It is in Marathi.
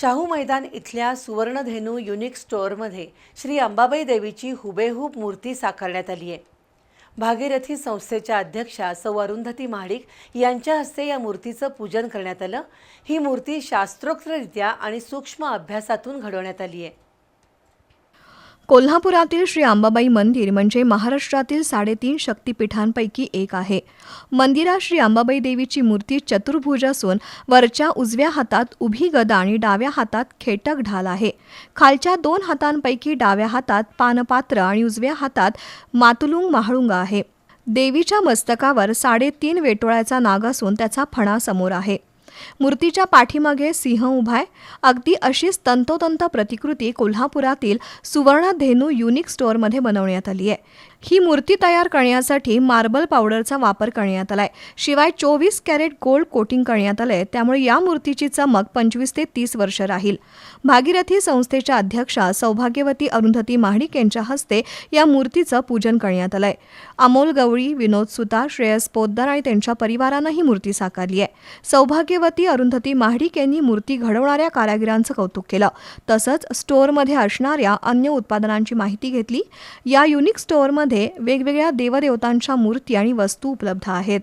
शाहू मैदान इथल्या सुवर्णधेनू युनिक स्टोअरमध्ये श्री अंबाबाई देवीची हुबेहूब मूर्ती साकारण्यात आली आहे. भागीरथी संस्थेच्या अध्यक्षा सौ अरुंधती महाडिक यांच्या हस्ते या मूर्तीचं पूजन करण्यात आलं. ही मूर्ती शास्त्रोक्तरित्या आणि सूक्ष्म अभ्यासातून घडवण्यात आली आहे. कोल्हापुरातील श्री अंबाबाई मंदिर म्हणजे महाराष्ट्रातील साडेतीन शक्तिपीठांपैकी एक आहे. मंदिरात श्री अंबाबाई देवीची मूर्ती चतुर्भुज असून वरच्या उजव्या हातात उभी गदा आणि डाव्या हातात खेटक ढाल आहे. खालच्या दोन हातांपैकी डाव्या हातात पानपात्र आणि उजव्या हातात मातुलुंग महाळुंग आहे. देवीच्या मस्तकावर साडेतीन वेटोळ्याचा नाग असून त्याचा फणा समोर आहे. मूर्तीच्या पाठीमागे सिंह उभाय अगदी अशीच तंतोतंत प्रतिकृती कोल्हापुरातील सुवर्णधेनू युनिक स्टोअरमध्ये बनवण्यात आली आहे. ही मूर्ती तयार करण्यासाठी मार्बल पावडरचा वापर करण्यात आलाय. शिवाय चोवीस कॅरेट गोल्ड कोटिंग करण्यात आलंय. त्यामुळे या मूर्तीची चमक पंचवीस ते तीस वर्ष राहील. भागीरथी संस्थेच्या अध्यक्षा सौभाग्यवती अरुंधती महाडिक यांच्या हस्ते या मूर्तीचं पूजन करण्यात आलंय. अमोल गवळी विनोद सुतार श्रेयस पोद्दार आणि त्यांच्या परिवारानं ही मूर्ती साकारली आहे. सौभाग्यवती अरुंधती महाडिक यांनी मूर्ती घडवणाऱ्या कारागिरांचं कौतुक केलं. तसंच स्टोअरमध्ये असणाऱ्या अन्य उत्पादनांची माहिती घेतली. या युनिक स्टोअरमध्ये वेगवेगळ्या देवदेवतांच्या मूर्ती आणि वस्तू उपलब्ध आहेत.